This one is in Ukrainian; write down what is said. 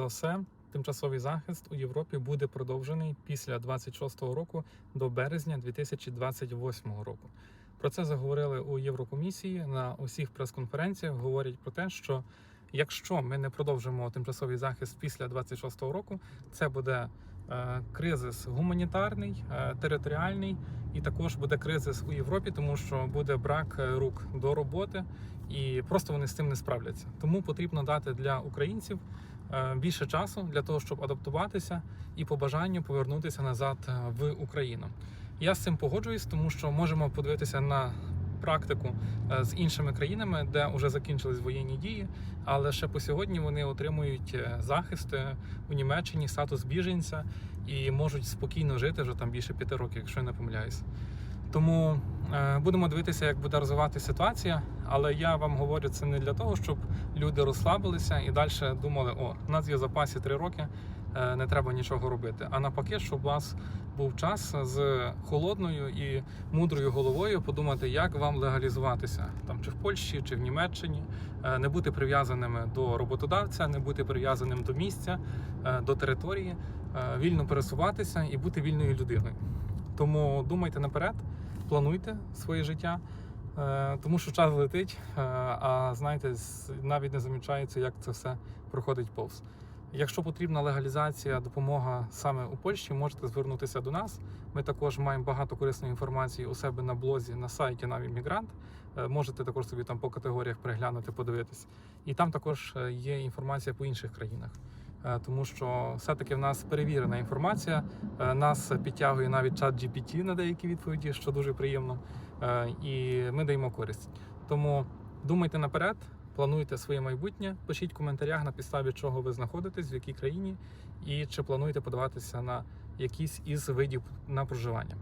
за все, тимчасовий захист у Європі буде продовжений після 26-го року до березня 2028 року. Про це заговорили у Єврокомісії на усіх прес-конференціях. Говорять про те, що якщо ми не продовжимо тимчасовий захист після 26-го року, це буде е, кризис гуманітарний, е, територіальний, і також буде кризис у Європі, тому що буде брак е, рук до роботи, і просто вони з цим не справляться. Тому потрібно дати для українців більше часу для того, щоб адаптуватися і по бажанню повернутися назад в Україну. Я з цим погоджуюсь, тому що можемо подивитися на практику е, з іншими країнами, де вже закінчились воєнні дії, але ще по сьогодні вони отримують е, захист у Німеччині, статус біженця і можуть спокійно жити вже там більше п'яти років, якщо я не помиляюсь. Тому е, будемо дивитися, як буде розвиватися ситуація. Але я вам говорю це не для того, щоб люди розслабилися і далі думали, о, у нас є запасі три роки, е, не треба нічого робити. А навпаки, щоб у вас був час з холодною і мудрою головою подумати, як вам легалізуватися там чи в Польщі, чи в Німеччині, е, не бути прив'язаними до роботодавця, не бути прив'язаним до місця, е, до території, вільно пересуватися і бути вільною людиною. Тому думайте наперед, плануйте своє життя, тому що час летить, е, а знаєте, навіть не замічається, як це все проходить повз. Якщо потрібна легалізація, допомога саме у Польщі, можете звернутися до нас. Ми також маємо багато корисної інформації у себе на блозі на сайті Навіммігрант. Можете також собі там по категоріях переглянути, подивитись. І там також е, є інформація по інших країнах. Е, Тому що все-таки в нас перевірена інформація. Е, Нас підтягує навіть чат GPT на деякі відповіді, що дуже приємно. Е, І ми даємо користь. Тому думайте наперед, плануйте своє майбутнє, пишіть в коментарях на підставі чого ви знаходитесь, в якій країні, і чи плануєте подаватися на якийсь із видів на проживання.